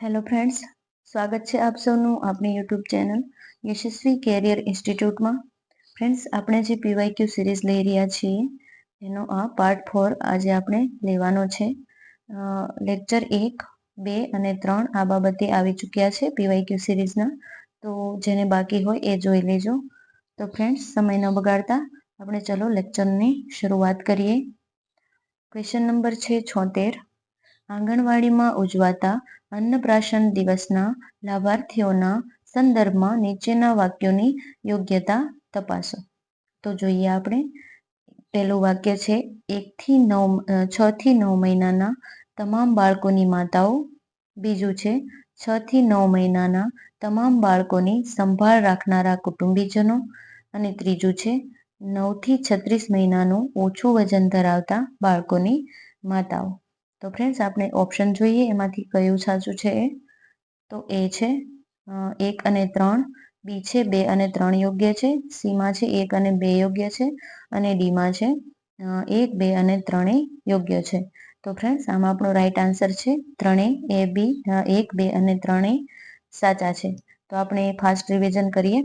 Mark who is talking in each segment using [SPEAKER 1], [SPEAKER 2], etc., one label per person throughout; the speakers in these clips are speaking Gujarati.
[SPEAKER 1] હેલો ફ્રેન્ડ્સ સ્વાગત છે આપ સૌનું આપણી યુટ્યુબ ચેનલ યશસ્વી કેરિયર ઇન્સ્ટિટ્યૂટમાં ફ્રેન્ડ્સ આપણે જે પીવાયક્યુ સિરીઝ લઈ રહ્યા છીએ, એનો આ પાર્ટ ફોર આજે આપણે લેવાનો છે. લેક્ચર એક, બે અને ત્રણ આ બાબતે આવી ચૂક્યા છે પીવાયક્યુ સિરીઝના તો જેને બાકી હોય એ જોઈ લેજો. તો ફ્રેન્ડ્સ સમય ન બગાડતા આપણે ચલો લેક્ચરની શરૂઆત કરીએ. ક્વેશ્ચન નંબર છે છોતેર. આંગણવાડીમાં ઉજવાતા અન્નપ્રાશન દિવસના લાભાર્થીઓના સંદર્ભમાં નીચેના વાક્યોની યોગ્યતા તપાસો તો જોઈએ આપણે, પહેલું વાક્ય છે, એકથી નવ છ થી નવ મહિનાના તમામ બાળકોની માતાઓ. બીજું છે છ થી નવ મહિનાના તમામ બાળકોની સંભાળ રાખનારા કુટુંબીજનો. અને ત્રીજું છે, નવથી છત્રીસ મહિનાનું ઓછું વજન ધરાવતા બાળકોની માતાઓ. તો ફ્રેન્ડ્સ આપણે ઓપ્શન જોઈએ, એમાંથી કયું સાચું છે? તો એ છે એક અને ત્રણ, બી છે, બે અને ત્રણ યોગ્ય છે સીમાં છે, એક અને બે યોગ્ય છે, અને ડીમાં છે એક, બે અને ત્રણેય યોગ્ય છે. તો ફ્રેન્ડ્સ આમાં આપણો રાઈટ આન્સર છે ત્રણેય એ, બી એક, બે અને ત્રણેય સાચા છે. તો આપણે ફાસ્ટ રિવિઝન કરીએ.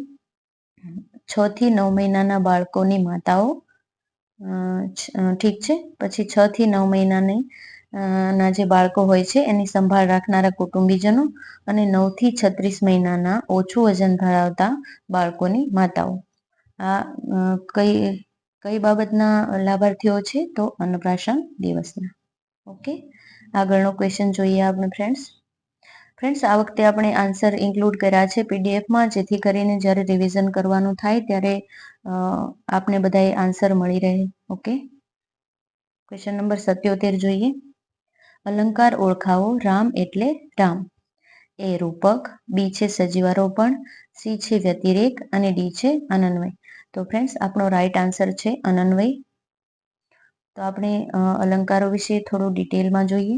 [SPEAKER 1] છ થી નવ મહિનાના બાળકોની માતાઓ ઠીક છે? પછી છ થી નવ મહિનાની ના જે બાળકો હોય છે, એની સંભાળ રાખનારા કુટુંબીજનો અને નવથી છત્રીસ મહિનાના ઓછું વજન ધરાવતા બાળકોની માતાઓ. આ કઈ કઈ બાબતના લાભાર્થીઓ છે તો અન્નપ્રાશન દિવસના. ઓકે? આગળનો ક્વેશ્ચન જોઈએ આપણે ફ્રેન્ડ્સ ફ્રેન્ડ્સ આ વખતે આપણે આન્સર ઇન્ક્લુડ કર્યા છે પીડીએફમાં જેથી કરીને જ્યારે રિવિઝન કરવાનું થાય ત્યારે આપને બધાએ આન્સર મળી રહે. ઓકે? ક્વેશ્ચન નંબર સત્યોતેર જોઈએ. અલંકાર ઓળખાવો રામ એટલે રામ. એ રૂપક, બી છે સજીવારોપણ, સી છે વ્યતિરેક અને ડી છે અનન્વય. તો ફ્રેન્ડ્સ આપણો રાઈટ આન્સર છે અનન્વય. તો આપણે અલંકારો વિશે થોડું ડિટેલમાં જોઈએ.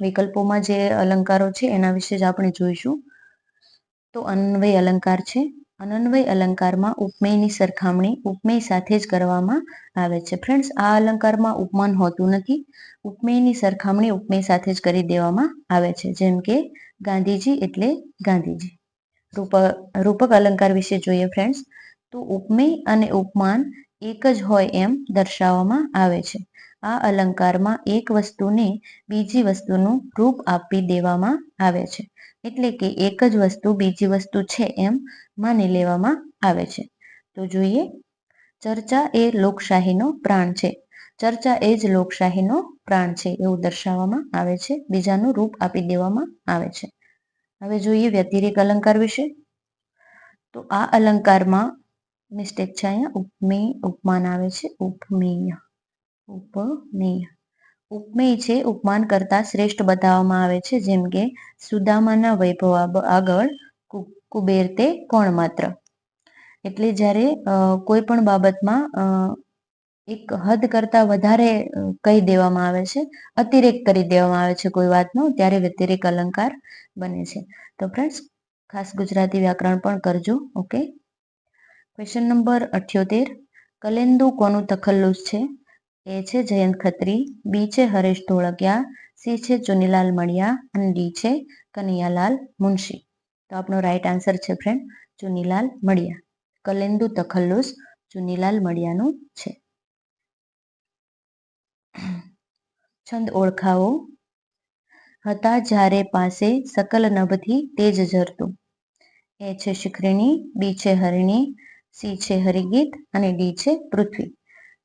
[SPEAKER 1] વિકલ્પોમાં જે અલંકારો છે એના વિશે જ આપણે જોઈશું. તો અન્વય અલંકાર છે. અનન્વય અલંકારમાં ઉપમેયની સરખામણી ઉપમેય સાથે જ કરવામાં આવે છે. ફ્રેન્ડ્સ આ અલંકારમાં ઉપમાન હોતું નથી. ઉપમેયની સરખામણી ઉપમેય સાથે જ કરી દેવામાં આવે છે. જેમ કે ગાંધીજી એટલે ગાંધીજી. રૂપ, રૂપક અલંકાર વિશે જોઈએ ફ્રેન્ડ્સ તો ઉપમેય અને ઉપમાન એક જ હોય એમ દર્શાવવામાં આવે છે. આ અલંકારમાં એક વસ્તુને બીજી વસ્તુનું રૂપ આપી દેવામાં આવે છે. એટલે કે એક જ વસ્તુ બીજી વસ્તુ છે એમ માની લેવામાં આવે છે. તો જોઈએ, ચર્ચા એ લોકશાહીનો પ્રાણ છે. ચર્ચા એ જ લોકશાહીનો પ્રાણ છે એવું દર્શાવવામાં આવે છે. બીજાનું રૂપ આપી દેવામાં આવે છે. હવે જોઈએ વ્યતિરેક અલંકાર વિશે. તો આ અલંકારમાં મિસ્ટેક છે અહીંયા. ઉપમેય, ઉપમાન આવે છે. ઉપમેય. ઉપમેય. ઉપમેય છે, ઉપમાન કરતા શ્રેષ્ઠ બતાવવામાં આવે છે, જેમ કે, સુદામાના વૈભવ આગળ કુબેર તે કોણ માત્ર? એટલે જ્યારે કોઈ પણ બાબતમાં એક હદ કરતાં વધારે કહી દેવામાં આવે છે, અતિરેક કરી દેવામાં આવે છે કોઈ વાતનો, ત્યારે વ્યતિરેક અલંકાર બને છે. તો ફ્રેન્ડ્સ ખાસ ગુજરાતી વ્યાકરણ પણ કરજો ઓકે ક્વેશ્ચન નંબર અઠ્યોતેર. કલેન્દુ કોનું તખલ્લુસ છે? એ છે જયંત ખત્રી, બી છે હરેશ ધોળકિયા, સી છે ચુનીલાલ મણિયા અને ડી છે કનૈયાલાલ મુનશી. તો આપણો રાઈટ આન્સર છે ફ્રેન્ડ ચુનીલાલ મળિયા કલેન્દુ તખલ્લુસ ચુનીલાલ મળિયાનું છે. છંદ ઓળખાવો. હતા જ્યારે પાસે સકલ નભથી તેજ ઝરતું એ છે શિખરિણી, બી છે હરિણી, સી છે હરિગીત અને ડી છે પૃથ્વી.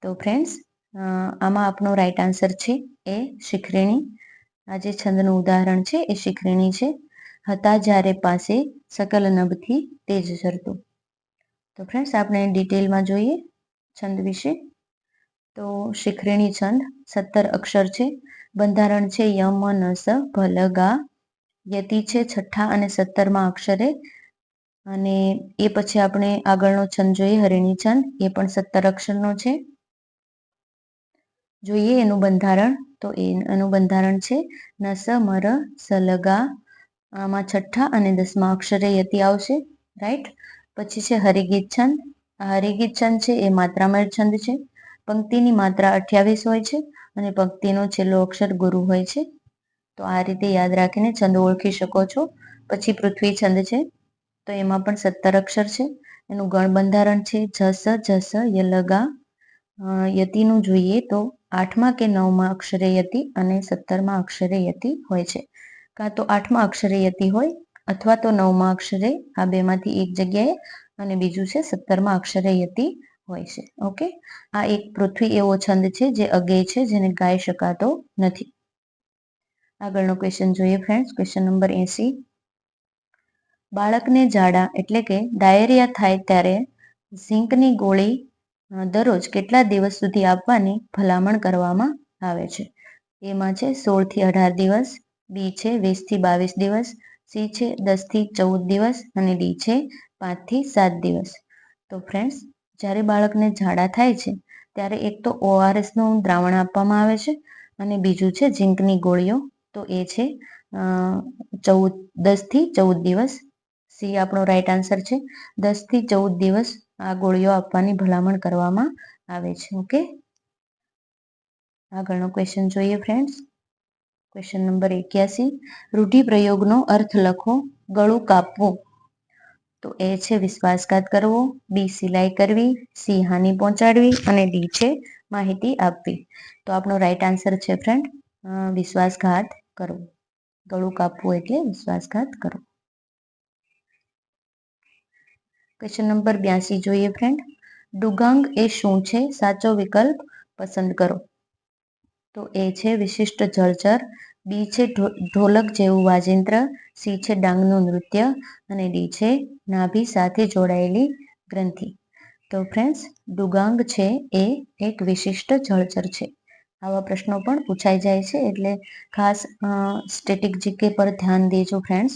[SPEAKER 1] તો ફ્રેન્ડ્સ આમાં આપણો રાઈટ આન્સર છે એ શિખરીણી. આ જે છંદનું ઉદાહરણ છે એ શિખરીણી છે. હતા જ્યારે પાસે સકલ નભથી તેજ ઝરતું તો ફ્રેન્ડ્સ આપણે ડિટેલમાં જોઈએ છંદ વિશે. તો શિખરીણી છંદ સત્તર અક્ષર છે. બંધારણ છે યમ નસ ભલગા યતિ છે છઠ્ઠા અને સત્તરમાં અક્ષરે. અને એ પછી આપણે આગળનો છંદ જોઈએ, હરિણી છંદ. એ પણ સત્તર અક્ષરનો છે. જોઈએ એનું બંધારણ. તો એનું બંધારણ છે નસ મર સલગા આમાં છઠ્ઠા અને દસમા અક્ષરે યતિ આવશે રાઈટ પછી છે હરિગીત છંદ. હરિગીત છંદ છે, એ માત્રામય છંદ છે. પંક્તિની માત્રા અઠ્યાવીસ હોય છે અને પંક્તિનો છેલ્લો અક્ષર ગુરુ હોય છે. તો આ રીતે યાદ રાખીને છંદ ઓળખી શકો છો. પછી પૃથ્વી છંદ છે, તો એમાં પણ સત્તર અક્ષર છે. એનું ગણ બંધારણ છે જસ જસ યલગા યતિનું જોઈએ તો આઠમા કે નવમાં અક્ષરે યતિ અને સત્તરમાં અક્ષરે યતિ હોય છે. કાં તો આઠમા અક્ષરે યતિ હોય અથવા તો નવમાં અક્ષરે આ બેમાંથી એક જગ્યાએ અને બીજું છે સત્તરમાં અક્ષરે યતિ હોય છે. ઓકે? આ એક પૃથ્વી એવો છંદ છે જે અગેય છે જેને ગાઈ શકાતો નથી. આગળનો ક્વેશ્ચન જોઈએ ફ્રેન્ડ્સ ક્વેશ્ચન નંબર એસી. બાળકને ઝાડા એટલે કે ડાયરિયા થાય ત્યારે ઝીંકની ગોળી દરરોજ કેટલા દિવસ સુધી આપવાની ભલામણ કરવામાં આવે છે? એમાં છે સોળથી અઢાર દિવસ, બી છે વીસથી બાવીસ દિવસ, સી છે દસથી ચૌદ દિવસ અને ડી છે પાંચથી સાત દિવસ. તો ફ્રેન્ડ્સ, જ્યારે બાળકને ઝાડા થાય છે, ત્યારે એક તો ઓઆરએસનું દ્રાવણ આપવામાં આવે છે અને બીજું છે, ઝીંકની ગોળીઓ. તો એ છે ચૌદ દસથી ચૌદ દિવસ. સી આપણો રાઈટ આન્સર છે દસથી ચૌદ દિવસ આ ગોળીઓ આપવાની ભલામણ કરવામાં આવે છે, ઓકે? આગળનો ક્વેશ્ચન જોઈએ ફ્રેન્ડ્સ ક્વેશ્ચન નંબર એક્યાસી. રૂઢિપ્રયોગનો અર્થ લખો, ગળું કાપવું. તો એ છે વિશ્વાસઘાત કરવો, બી સિલાઈ કરવી, સી હાનિ પહોંચાડવી અને ડી છે માહિતી આપવી. તો આપણો રાઈટ આન્સર છે ફ્રેન્ડ વિશ્વાસઘાત કરવો. ગળું કાપવું એટલે વિશ્વાસઘાત કરવો. ક્વેશ્ચન નંબર બ્યાસી જોઈએ ફ્રેન્ડ ડુગાંગ એ શું છે? સાચો વિકલ્પ પસંદ કરો. તો એ છે વિશિષ્ટ જળચર. બી છે ઢોલક જેવું વાજિંત્ર. સી છે ડાંગનું નૃત્ય. અને ડી છે નાભી સાથે જોડાયેલી ગ્રંથિ. તો ફ્રેન્ડ્સ ડુગાંગ છે એ એક વિશિષ્ટ જળચર છે. આવા પ્રશ્નો પણ પૂછાઈ જાય છે, એટલે ખાસ સ્ટેટિક જીકે પર ધ્યાન દેજો ફ્રેન્ડ્સ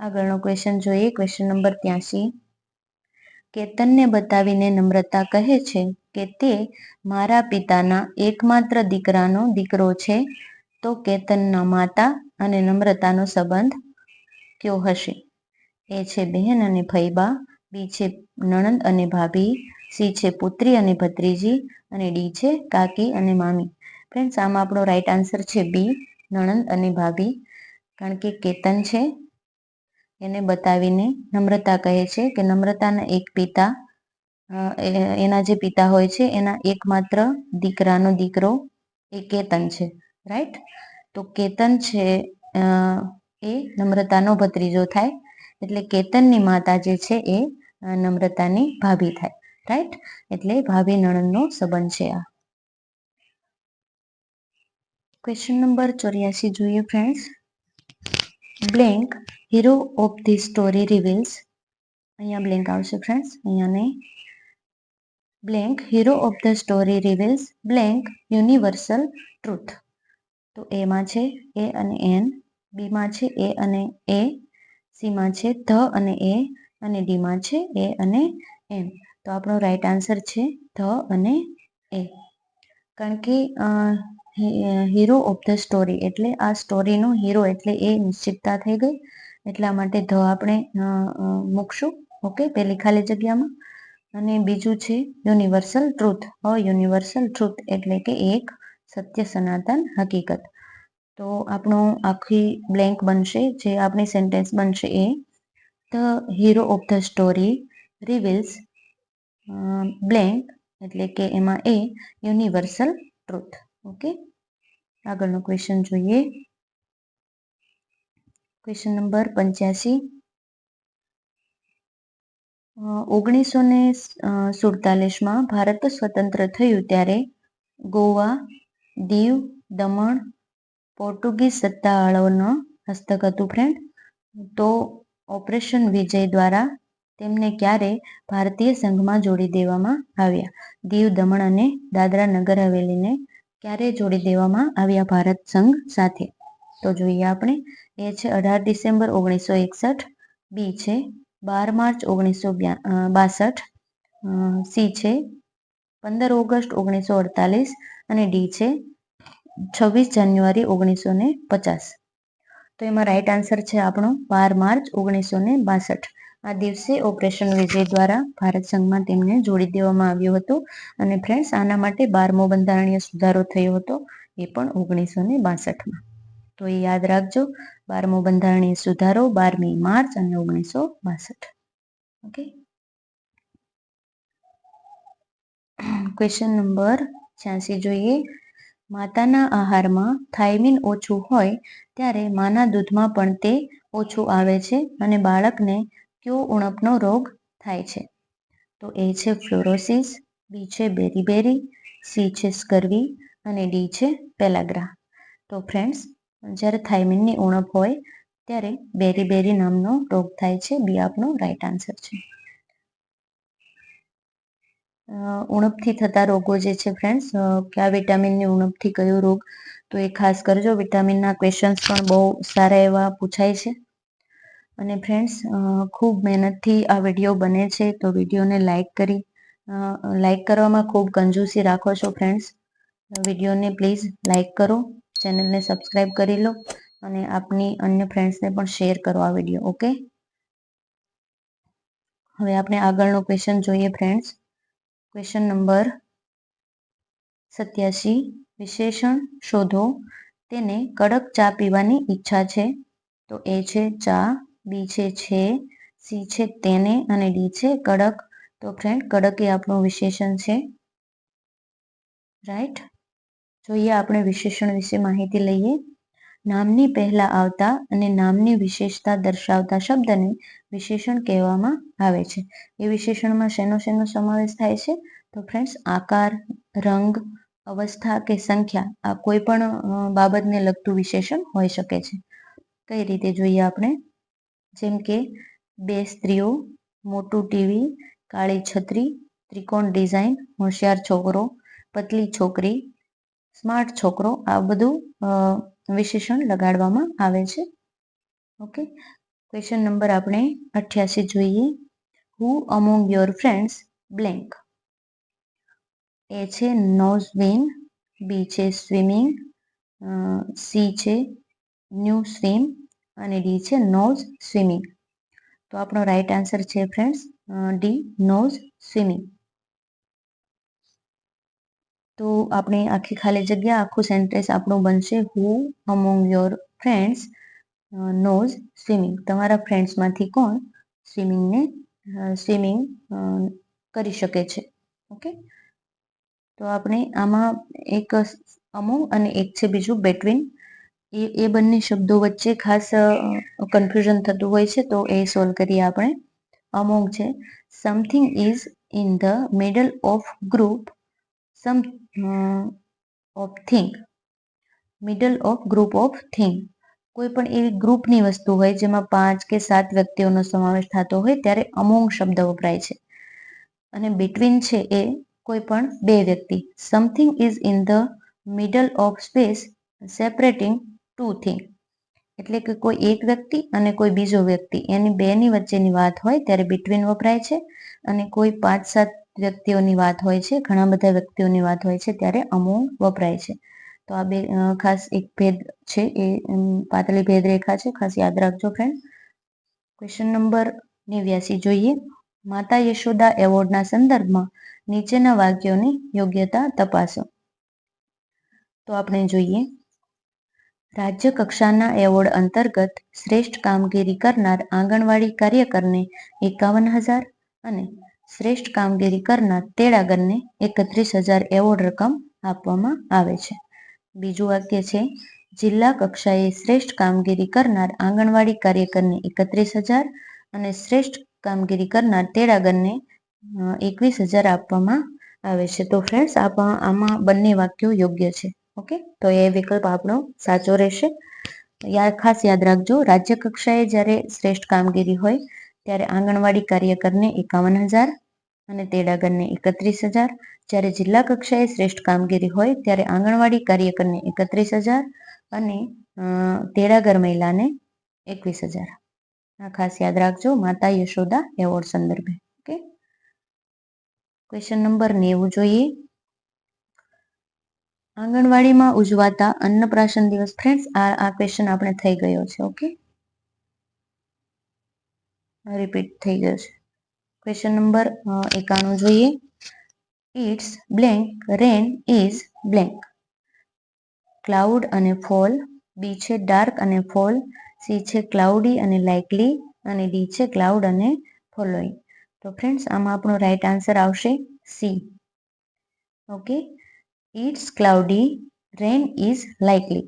[SPEAKER 1] આગળનો ક્વેશ્ચન જોઈએ. ક્વેશ્ચન નંબર ત્યાસી કેતનને બતાવીને નમ્રતા કહે છે કે તે મારા પિતાના એકમાત્ર દીકરાનો દીકરો છે. તો કેતનના માતા અને નમ્રતાનો સંબંધ કયો હશે? એ છે બહેન અને ફૈબા બી છે નણંદ અને ભાભી, સી છે પુત્રી અને ભત્રીજી અને ડી છે કાકી અને મામી. ફ્રેન્ડ્સ આમાં આપણો રાઈટ આન્સર છે બી, નણંદ અને ભાભી. કારણ કે કેતન છે એને બતાવીને નમ્રતા કહે છે કે નમ્રતાના એક પિતા એના જે પિતા હોય છે, એના એકમાત્ર દીકરાનો દીકરો એ કેતન છે રાઈટ તો કેતન છે એ નમ્રતાનો ભત્રીજો થાય, એટલે કેતનની માતા જે છે એ નમ્રતાની ભાભી થાય રાઈટ એટલે ભાભી નણંદનો સંબંધ છે આ. ક્વેશ્ચન નંબર ચોર્યાસી, જોઈએ friends blank hero of the story reveals અહીંયા બ્લેન્ક આવશે ફ્રેન્ડ્સ અહીંયા નહીં. Blank hero of the story reveals blank universal truth તો એમાં છે એ અને એન બીમાં છે એ અને એ સીમાં છે ધ અને એ અને ડીમાં છે એ અને એન તો આપણો રાઈટ આન્સર છે ધ અને એ કારણ કે હીરો ઓફ ધ સ્ટોરી એટલે આ સ્ટોરીનો હીરો એટલે એ નિશ્ચિતતા થઈ ગઈ. એટલા માટે ધ આપણે મૂકશું. ઓકે, પેલી ખાલી જગ્યામાં. અને બીજું છે, યુનિવર્સલ ટ્રુથ. યુનિવર્સલ ટ્રુથ એટલે કે એક સત્ય સનાતન હકીકત. તો આપણું આખી બ્લેન્ક બનશે, જે આપણી સેન્ટેન્સ બનશે એ, the hero of the story reveals blank એટલે કે એમાં એ યુનિવર્સલ ટ્રુથ. ઓકે, આગળનો ક્વેશ્ચન જોઈએ. ક્વેશ્ચન નંબર પંચ્યાસી. ઓગણીસો ને સુડતાલીસમાં ભારત સ્વતંત્ર થયું ત્યારે ગોવા, દીવ, દમણ, પોર્ટુગીઝ સત્તાવાળાઓનો હસ્તક હતું ફ્રેન્ડ તો ઓપરેશન વિજય દ્વારા તેમને ક્યારે ભારતીય સંઘમાં જોડી દેવામાં આવ્યા? દીવ, દમણ અને દાદરા નગર હવેલીને ક્યારે જોડી દેવામાં આવ્યા ભારત સંઘ સાથે? તો જોઈએ આપણે. એ છે અઢાર ડિસેમ્બર ઓગણીસો એકસઠ. બી છે બાર માર્ચ ઓગણીસો બાસઠ. સી છે પંદર ઓગસ્ટ ઓગણીસો અડતાલીસ. અને ડી છે છવ્વીસ જાન્યુઆરી ઓગણીસો ને પચાસ. તો એમાં રાઈટ આન્સર છે આપણો બાર માર્ચ ઓગણીસો ને બાસઠ. આ દિવસે ઓપરેશન વિજય દ્વારા ભારત સંઘમાં તેમને જોડી દેવામાં આવ્યું હતું. અને ફ્રેન્ડ્સ આના માટે બારમો બંધારણીય સુધારો થયો હતો. એ પણ ઓગણીસો ને બાસઠમાં. તો એ યાદ રાખજો. બારમો બંધારણીય સુધારો, બારમી માર્ચ અને ઓગણીસો બાસઠ. ઓકે? ક્વેશ્ચન નંબર છ્યાસી જોઈએ. માતાના આહારમાં થાઇમિન ઓછું હોય ત્યારે માના દૂધમાં પણ તે ઓછું આવે છે અને બાળકને કયો ઉણપનો રોગ થાય છે? તો એ છે ફ્લોરોસિસ, બી છે બેરીબેરી સી છે સ્કરવી અને ડી છે પેલાગ્રા. તો ફ્રેન્ડ્સ જ્યારે થાઇમિનની ઉણપ હોય, ત્યારે બેરી બેરી નામનો રોગ થાય છે. બી આપનો રાઈટ આન્સર છે. ઉણપથી થતા રોગો જે છે ફ્રેન્ડ્સ કયા વિટામિનની ઉણપથી કયો રોગ? તો એ ખાસ કરજો. વિટામિનના ક્વેશ્ચન્સ પણ બહુ સારા એવા પૂછાય છે. અને ફ્રેન્ડ્સ ખૂબ મહેનતથી આ વીડિયો બને છે. તો વિડીયોને લાઈક કરી લાઈક કરવામાં ખૂબ કંજૂસી રાખો છો ફ્રેન્ડ્સ વિડીયોને પ્લીઝ લાઈક કરો. ચેનલને સબસ્ક્રાઈબ કરી લો અને આપની અન્ય ફ્રેન્ડ્સને પણ શેર કરો આ વીડિયો, ઓકે? હવે આપણે આગળનો ક્વેશ્ચન જોઈએ ફ્રેન્ડ્સ. ક્વેશ્ચન નંબર સત્યાસી. વિશેષણ શોધો. તેને કડક ચા પીવાની ઈચ્છા છે. તો એ છે ચા, બી છે છે, સી છે તેને અને ડી છે કડક. તો ફ્રેન્ડ, કડક એ આપણું વિશેષણ છે. રાઈટ? જોઈએ આપણે વિશેષણ વિશે માહિતી લઈએ. નામની પહેલા આવતા અને નામની વિશેષતા દર્શાવતા શબ્દને વિશેષણ કહેવામાં આવે છે. એ વિશેષણમાં શેનો શેનો સમાવેશ થાય છે? તો ફ્રેન્ડ્સ આકાર, રંગ, અવસ્થા કે સંખ્યા આ કોઈ પણ બાબતને લગતું વિશેષણ હોઈ શકે છે. કઈ રીતે જોઈએ આપણે? જેમ કે બે સ્ત્રીઓ, મોટું ટીવી, કાળી છત્રી, ત્રિકોણ ડિઝાઇન, હોશિયાર છોકરો, પતલી છોકરી સ્માર્ટ છોકરો આ બધું વિશેષણ લગાડવામાં આવે છે. ઓકે ક્વેશ્ચન નંબર આપણે અઠ્યાસી જોઈએ. Who among your friends blank A છે નોઝ વિન બી છે સ્વિમિંગ સી છે ન્યૂ સ્વિમ અને ડી છે નોઝ સ્વિમિંગ. તો આપણો રાઈટ આન્સર છે ફ્રેન્ડ્સ ડી નોઝ સ્વિમિંગ. તો આપણે આખી ખાલી જગ્યા, આખું સેન્ટેન્સ આપણું બનશે who among your friends knows swimming તમારા ફ્રેન્ડ્સમાંથી કોણ સ્વિમિંગને સ્વિમિંગ કરી શકે છે? ઓકે તો આપણે આમાં એક અમોંગ અને એક છે બીજું બેટવીન એ એ બંને શબ્દો વચ્ચે ખાસ કન્ફ્યુઝન થતું હોય છે, તો એ સોલ્વ કરીએ આપણે. અમોંગ છે something is in the middle of group some of thing middle of group of thing કોઈ પણ એવી ગ્રુપની વસ્તુ હોય જેમાં પાંચ કે સાત વ્યક્તિઓનો સમાવેશ થતો હોય ત્યારે અમોંગ શબ્દ વપરાય છે. અને બિટવીન છે એ કોઈ પણ બે વ્યક્તિ. Something is in the middle of space separating two thing એટલે કે કોઈ એક વ્યક્તિ અને કોઈ બીજો વ્યક્તિ. એની બેની વચ્ચેની વાત હોય ત્યારે બિટવીન વપરાય છે. અને કોઈ પાંચ સાત વ્યક્તિઓની વાત હોય છે, ઘણા બધા વ્યક્તિઓની વાત હોય છે, ત્યારે અમો વપરાય છે. તો આ બે ખાસ એક ભેદ છે એ પાતળી ભેદ રેખા છે, ખાસ યાદ રાખજો ફ્રેન્ડ ક્વેશ્ચન નંબર નેવ્યાસી જોઈએ. માતા યશોદા એવોર્ડના સંદર્ભમાં નીચેના વાક્યોની યોગ્યતા તપાસો. તો આપણે જોઈએ. રાજ્ય કક્ષાના એવોર્ડ અંતર્ગત શ્રેષ્ઠ કામગીરી કરનાર આંગણવાડી કાર્યકરને એકાવન હજાર અને શ્રેષ્ઠ કામગીરી કરનાર તેડાગરને એકત્રીસ હજાર એવોર્ડ રકમ આપવામાં આવે છે. બીજું વાક્ય છે, જિલ્લા કક્ષાએ શ્રેષ્ઠ કામગીરી કરનાર આંગણવાડી કાર્યકરને એકત્રીસ હજાર અને શ્રેષ્ઠ કામગીરી કરનાર તેડાગરને એકવીસ હજાર આપવામાં આવે છે. તો ફ્રેન્ડ્સ આમાં બંને વાક્યો યોગ્ય છે. ઓકે? તો એ વિકલ્પ આપણો સાચો રહેશે. યાદ ખાસ યાદ રાખજો, રાજ્ય કક્ષાએ જ્યારે શ્રેષ્ઠ કામગીરી હોય ત્યારે આંગણવાડી કાર્યકરને એકાવન હજાર અને તેડાગરને એકત્રીસ હજાર. જ્યારે જિલ્લા કક્ષાએ શ્રેષ્ઠ કામગીરી હોય ત્યારે આંગણવાડી કાર્યકરને એકત્રીસ હજાર અને તેડાગર મહિલાને એકવીસ હજાર. આ ખાસ યાદ રાખજો, માતા યશોદા એવોર્ડ સંદર્ભે. ઓકે? ક્વેશ્ચન નંબર નેવું જોઈએ. આંગણવાડીમાં ઉજવાતા અન્નપ્રાશન દિવસ. ફ્રેન્ડ્સ, આ આ ક્વેશ્ચન આપણે થઈ ગયો છે. ઓકે? રિપીટ થઈ ગયો છે ક્વેશ્ચન નંબર એકાણું જોઈએ. It's blank rain is blank cloud અને ફોલ બી છે ડાર્ક અને ફોલ સી છે ક્લાઉડી અને લાઇકલી અને ડી છે ક્લાઉડ અને ફોલોઈંગ તો ફ્રેન્ડ્સ આમાં આપણો રાઈટ આન્સર આવશે C okay it's cloudy rain is likely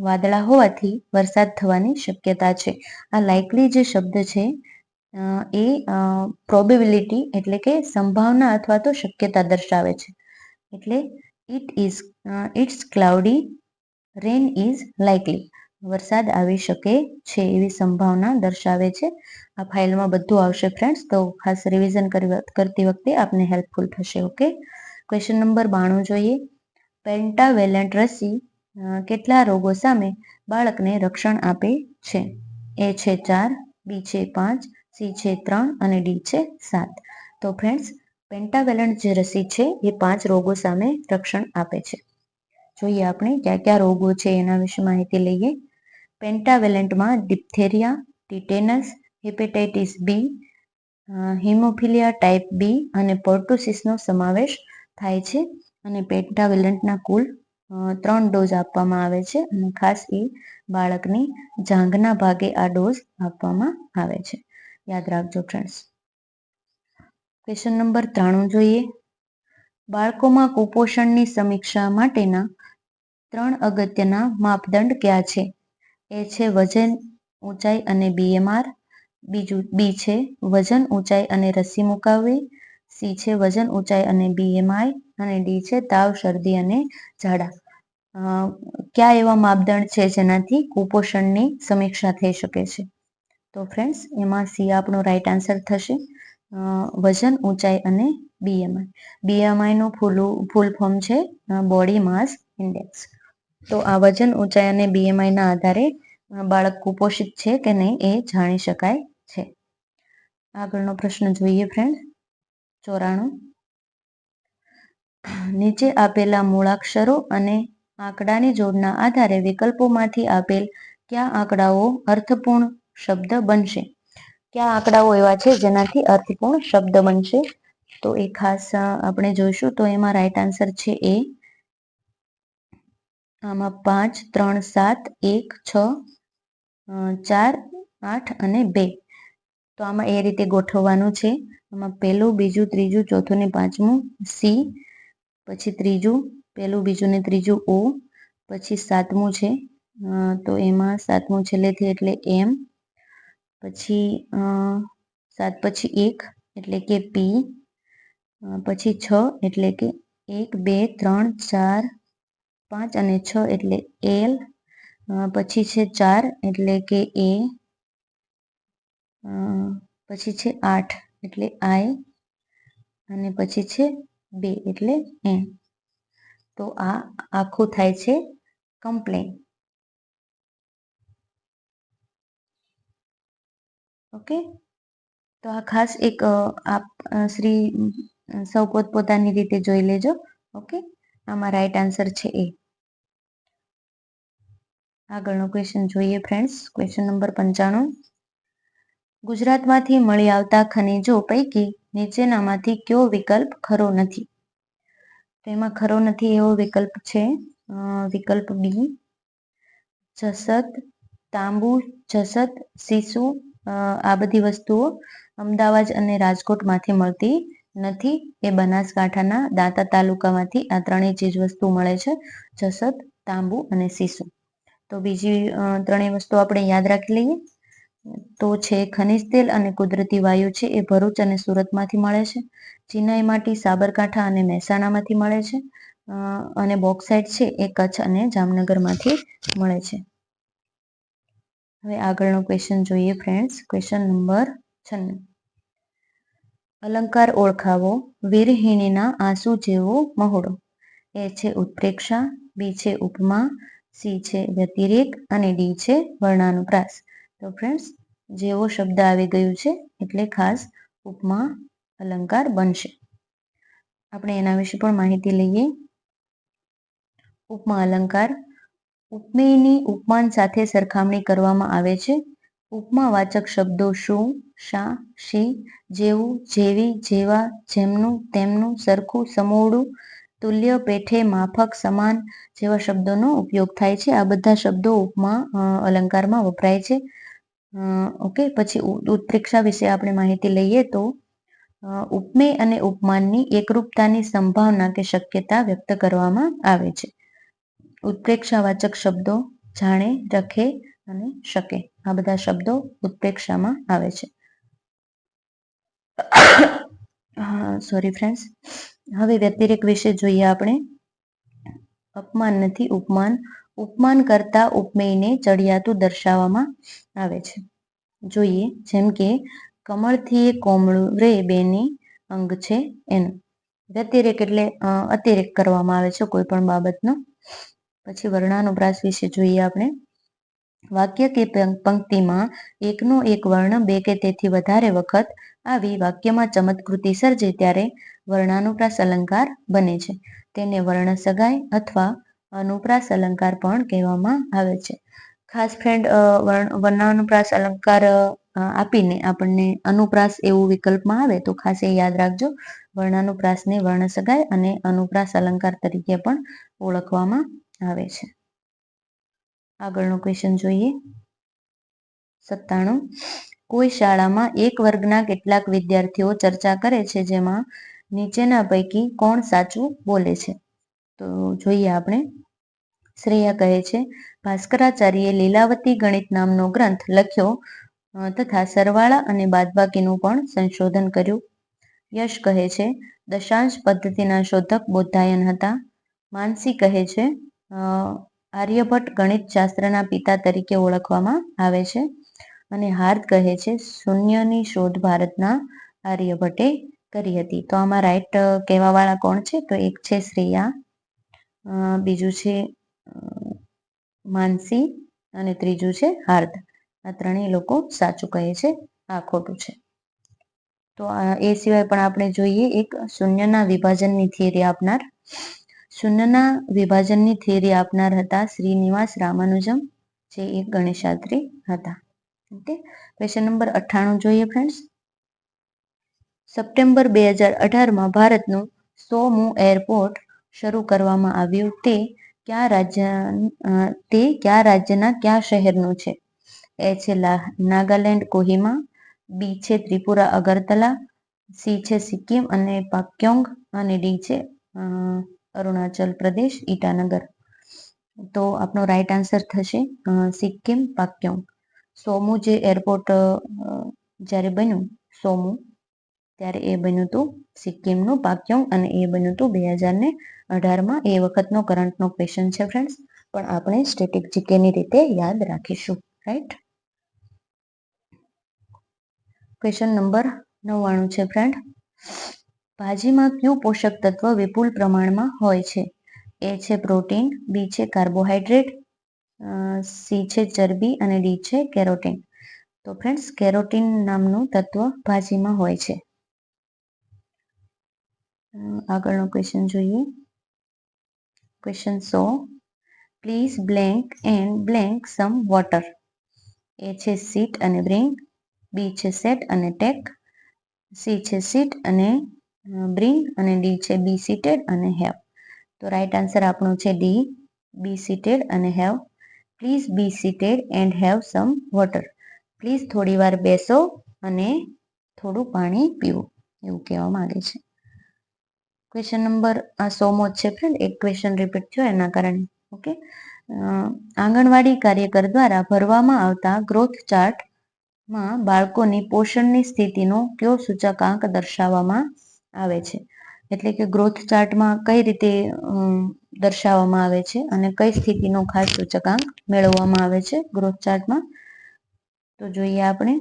[SPEAKER 1] વાદળા હોવાથી વરસાદ થવાની શક્યતા છે. આ લાઇકલી જે શબ્દ છે એ પ્રોબેબિલિટી એટલે કે સંભાવના અથવા તો શક્યતા દર્શાવે છે. એટલે it is it's cloudy rain is likely વરસાદ આવી શકે છે એવી સંભાવના દર્શાવે છે. આ ફાઇલમાં બધું આવશે ફ્રેન્ડ્સ તો ખાસ રિવિઝન કરતી વખતે આપને હેલ્પફુલ થશે ઓકે ક્વેશ્ચન નંબર બાણું જોઈએ. પેન્ટાવેલેન્ટ રસી કેટલા રોગો સામે બાળકને રક્ષણ આપે છે? એ છે ચાર, બી છે પાંચ, સી છે ત્રણ અને ડી છે સાત. તો ફ્રેન્ડ્સ પેન્ટાવેલન્ટ જે રસી છે, એ પાંચ રોગો સામે રક્ષણ આપે છે. જોઈએ આપણે કયા કયા રોગો છે એના વિશે માહિતી લઈએ. પેન્ટાવેલન્ટમાં diphtheria tetanus hepatitis B haemophilia type B અને પોર્ટોસિસનો સમાવેશ થાય છે. અને પેન્ટાવેલન્ટના કુલ ત્રણ ડોઝ આપવામાં આવે છે અને ખાસ એ બાળકની જાંઘના ભાગે આ ડોઝ આપવામાં આવે છે. યાદ રાખજો ફ્રેન્ડ્સ ક્વેશ્ચન નંબર ત્રાણું જોઈએ. બાળકોમાં કુપોષણની સમીક્ષા માટેના ત્રણ અગત્યના માપદંડ કયા છે? એ છે વજન ઊંચાઈ અને બીએમઆર બીજું બી છે વજન ઊંચાઈ અને રસી મુકાવવી. સી છે વજન ઊંચાઈ અને બીએમઆઈ અને ડી છે તાવ, શરદી અને ઝાડા. કયા એવા માપદંડ છે જેનાથી કુપોષણની સમીક્ષા થઈ શકે છે? તો ફ્રેન્ડ્સ, એમાં સી આપણો રાઈટ આન્સર થશે. વજન ઊંચાઈ અને બીએમઆઈ બીએમઆઈનું ફૂલ ફૂલ ફોર્મ છે બોડી માસ ઇન્ડેક્સ તો આ વજન ઊંચાઈ અને બીએમઆઈના આધારે બાળક કુપોષિત છે કે નહીં એ જાણી શકાય છે. આગળનો પ્રશ્ન જોઈએ ફ્રેન્ડ. ચોરાણું. નીચે આપેલા મૂળાક્ષરો અને આંકડાની જોડના આધારે વિકલ્પોમાંથી આપેલ કયા આંકડાઓ અર્થપૂર્ણ શબ્દ બનશે? કયા આંકડાઓ એવા છે જેનાથી અર્થપૂર્ણ શબ્દ બનશે? તો એ ખાસ આપણે જોઈશું તો એમાં રાઈટ આન્સર છે એ. આમાં પાંચ, ત્રણ, સાત, એક, છ ચાર, આઠ અને બે. તો આમાં એ રીતે ગોઠવવાનું છે. આમાં પહેલું, બીજું, ત્રીજું, ચોથું ને પાંચમું, સી, પછી ત્રીજું, પહેલું, બીજું ને ત્રીજું, ઓ, પછી સાતમું છે. તો એમાં સાતમું છેલ્લેથી એટલે એમ. પછી સાત પછી એક એટલે કે પી. પછી છ એટલે કે એક, બે, ત્રણ, ચાર, પાંચ અને છ એટલે એલ. પછી છે ચાર એટલે કે એ. પછી છે આઠ. એટલે આઈ અને પછી છે બે એટલે એમ તો આ આખું થાય છે કમ્પ્લેન. ઓકે? તો આ ખાસ એક આપ શ્રી સૌ પોતપોતાની રીતે જોઈ લેજો. ઓકે? આમાં રાઈટ આન્સર છે એ. આગળનો ક્વેશ્ચન જોઈએ ફ્રેન્ડ્સ. ક્વેશ્ચન નંબર પંચાણું. ગુજરાતમાંથી મળી આવતા ખનિજો પૈકી નીચેનામાંથી કયો વિકલ્પ ખરો નથી? તો એમાં ખરો નથી એવો વિકલ્પ છે વિકલ્પ બી જસત તાંબુ જસત સીસુ આ બધી વસ્તુઓ અમદાવાદ અને રાજકોટમાંથી મળતી નથી. એ બનાસકાંઠાના દાંતા તાલુકામાંથી આ ત્રણેય ચીજ વસ્તુ મળે છે જસત તાંબુ અને સીસુ. તો બીજી ત્રણેય વસ્તુ આપણે યાદ રાખી લઈએ. તો છે ખનિજ તેલ અને કુદરતી વાયુ છે, એ ભરૂચ અને સુરતમાંથી મળે છે. ચિનાઈ માટી, સાબરકાંઠા અને મહેસાણામાંથી મળે છે. અને બોક્સાઇટ છે, એ કચ્છ અને જામનગરમાંથી મળે છે. હવે આગળનો ક્વેશ્ચન જોઈએ ફ્રેન્ડ્સ ક્વેશ્ચન નંબર છન્નું. અલંકાર ઓળખાવો, વીરહિણીના આંસુ જેવો મહોડો. એ છે ઉત્પ્રેક્ષા, બી છે ઉપમા, સી છે વ્યતિરેક અને ડી છે વર્ણાનુપ્રાસ. તો ફ્રેન્ડ્સ જેવો શબ્દ આવી ગયું છે, એટલે ખાસ ઉપમા અલંકાર બનશે. આપણે એના વિશે પણ માહિતી લઈએ. ઉપમા અલંકાર, ઉપમેયની ઉપમાન સાથે સરખામણી કરવામાં આવે છે. ઉપમાવાચક શબ્દો શું, શા, શી, જેવું, જેવી, જેવા, જેમનું, તેમનું, સરખું, સમોડું, તુલ્ય, પેઠે, માફક, સમાન જેવા શબ્દોનો ઉપયોગ થાય છે. આ બધા શબ્દો ઉપમા અલંકારમાં વપરાય છે. ઓકે પછી ઉત્પ્રેક્ષા વિશે આપણે માહિતી લઈએ તો ઉપમેય અને ઉપમાનની એકરૂપતાની સંભાવના કે શક્યતા વ્યક્ત કરવામાં આવે છે. ઉત્પ્રેક્ષાવાચક શબ્દો જાણે, રખે અને શકે. આ બધા શબ્દો ઉત્પ્રેક્ષામાં આવે છે. સોરી ફ્રેન્ડ્સ હવે વ્યતિરેક વિશે જોઈએ આપણે. અપમાન નથી, ઉપમાન ઉપમાન કરતા ઉપમેયને ચડિયાતું દર્શાવવામાં આવે છે. જોઈએ, જેમ કે, કમળથી એ કોમળું રે બેની અંગ છે એનું. વ્યતિરેક એટલે અતિરેક કરવામાં આવે છે કોઈ પણ બાબતનો. પછી વર્ણાનુપ્રાસ વિશે જોઈએ આપણે. વાક્ય કે પંક્તિમાં એકનો એક વર્ણ બે કે તેથી વધારે વખત આવી વાક્યમાં ચમત્કૃતિ સર્જે ત્યારે વર્ણાનુપ્રાસ અલંકાર બને છે. તેને વર્ણ સગાઈ અથવા અનુપ્રાસ અલંકાર પણ કહેવામાં આવે છે. ખાસ ફ્રેન્ડ વર્ણાનુપ્રાસ અલંકાર આપીને આપણને અનુપ્રાસ એવું વિકલ્પમાં આવે તો ખાસ એ યાદ રાખજો. વર્ણાનુપ્રાસને વર્ણ સગાય અને અનુપ્રાસ અલંકાર તરીકે પણ ઓળખવામાં આવે છે. આગળનો ક્વેશ્ચન જોઈએ. સત્તાણું. કોઈ શાળામાં એક વર્ગના કેટલાક વિદ્યાર્થીઓ ચર્ચા કરે છે જેમાં નીચેના પૈકી કોણ સાચું બોલે છે? તો જોઈએ આપણે. શ્રેયા કહે છે ભાસ્કરાચાર્યે લીલાવતી ગણિત નામનો ગ્રંથ લખ્યો તથા સરવાળા અને બાદબાકીનું પણ સંશોધન કર્યું. યશ કહે છે, દશાંશ પદ્ધતિના શોધક બોધાયન હતા. માનસી કહે છે આર્યભટ્ટ ગણિત શાસ્ત્રના પિતા તરીકે ઓળખવામાં આવે છે. અને હાર્દ કહે છે, શૂન્યની શોધ ભારતના આર્યભટ્ટે કરી હતી. તો આમાં રાઈટ કહેવાવાળા કોણ છે? તો એક છે શ્રેયા. બીજું છે માનસી અને ત્રીજું છે, હાર્દ. આ ત્રણેય લોકો સાચું કહે છે, આ ખોટું છે. તો એ સિવાય પણ આપણે જોઈએ, એક શૂન્યના વિભાજનની થિયરી આપનાર. શૂન્યના વિભાજનની થિયરી આપનાર હતા શ્રીનિવાસ રામાનુજમ, જે એક ગણેશાત્રી હતા. ઓકે? ક્વેશ્ચન નંબર અઠ્ઠાણું જોઈએ ફ્રેન્ડ્સ સપ્ટેમ્બર બે હજાર અઢારમાં ભારતનું સોમું એરપોર્ટ શરૂ કરવામાં આવ્યું તે કયા રાજ્ય તે કયા રાજ્યના કયા શહેરનું છે? એ છે નાગાલેન્ડ, કોહિમા. બી છે ત્રિપુરા, અગરતલા. સી છે સિક્કિમ અને પાક્યોંગ અને ડી છે અરુણાચલ પ્રદેશ, ઈટાનગર. તો આપણો રાઈટ આન્સર થશે સિક્કિમ, પાક્યોંગ. સોમુ જે એરપોર્ટ જ્યારે બન્યું, સોમુ, ત્યારે એ બન્યું હતું સિક્કિમનું પાક્યોંગ અને એ બન્યું હતું બે હજાર ને અઢારમાં એ વખતનો કરંટનો ક્વેશ્ચન છે ફ્રેન્ડ્સ પણ આપણે સ્ટેટિક જીકેની રીતે યાદ રાખીશું રાઈટ ક્વેશ્ચન નંબર નવ્વાણું છે ફ્રેન્ડ ભાજીમાં કયું પોષક તત્વ વિપુલ પ્રમાણમાં હોય છે? એ છે પ્રોટીન બી છે કાર્બોહાઈડ્રેટ સી છે ચરબી અને ડી છે કેરોટીન તો ફ્રેન્ડ્સ કેરોટીન નામનું તત્વ ભાજીમાં હોય છે. આગળનો ક્વેશ્ચન જોઈએ. Question so. Please blank and blank some water A છે સીટ અને બ્રિંગ બી છે સેટ અને ટેક સી છે સીટ અને બ્રિંગ અને ડી છે બી સીટેડ અને હેવ તો રાઈટ આન્સર આપણો છે D be seated and have please be seated and have some water please થોડી વાર બેસો અને થોડું પાણી પીવું. એવું કહેવા માગે છે. ક્વેશ્ચન નંબર સોમો છે ફ્રેન્ડ એક ક્વેશ્ચન રિપીટ થયો એના કારણે. ઓકે આંગણવાડી કાર્યકર દ્વારા ભરવામાં આવતા ગ્રોથ ચાર્ટમાં બાળકોની પોષણની સ્થિતિનો કયો સૂચકાંક દર્શાવવામાં આવે છે? એટલે કે ગ્રોથ ચાર્ટમાં કઈ રીતે દર્શાવવામાં આવે છે અને કઈ સ્થિતિનો ખાસ સૂચકાંક મેળવવામાં આવે છે ગ્રોથ ચાર્ટમાં તો જોઈએ આપણે.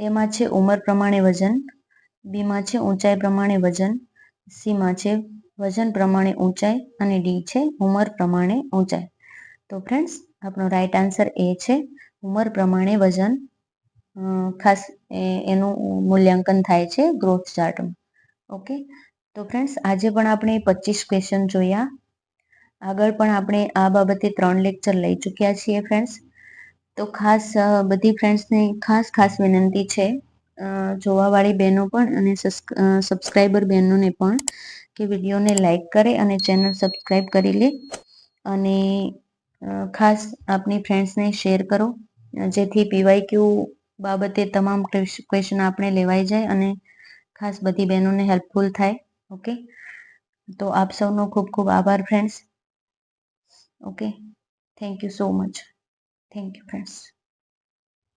[SPEAKER 1] એમાં છે ઉંમર પ્રમાણે વજન, બીમાં છે ઊંચાઈ પ્રમાણે વજન સીમાં છે, વજન પ્રમાણે ઊંચાઈ અને ડી છે, ઉંમર પ્રમાણે ઊંચાઈ. તો ફ્રેન્ડ્સ આપણો રાઈટ આન્સર એ છે, ઉંમર પ્રમાણે વજન ખાસ એનું મૂલ્યાંકન થાય છે ગ્રોથ ચાર્ટમાં ઓકે? તો ફ્રેન્ડ્સ આજે પણ આપણે પચીસ ક્વેશ્ચન જોયા. આગળ પણ આપણે આ બાબતે ત્રણ લેક્ચર લઈ ચૂક્યા છીએ ફ્રેન્ડ્સ તો ખાસ બધી ફ્રેન્ડ્સને ખાસ ખાસ વિનંતી છે. જોવાવાળી બહેનો પણ અને સબસ્ક્રાઈબર બહેનોને પણ કે વિડીયોને લાઈક કરે અને ચેનલ સબસ્ક્રાઈબ કરી લે. અને ખાસ આપની ફ્રેન્ડ્સને શેર કરો. જેથી પીવાય ક્યુ બાબતે તમામ ક્વેશ્ચન આપણે લેવાઈ જાય અને ખાસ બધી બહેનોને હેલ્પફુલ થાય. ઓકે તો આપ સૌનો ખૂબ ખૂબ આભાર friends okay thank you so much thank you friends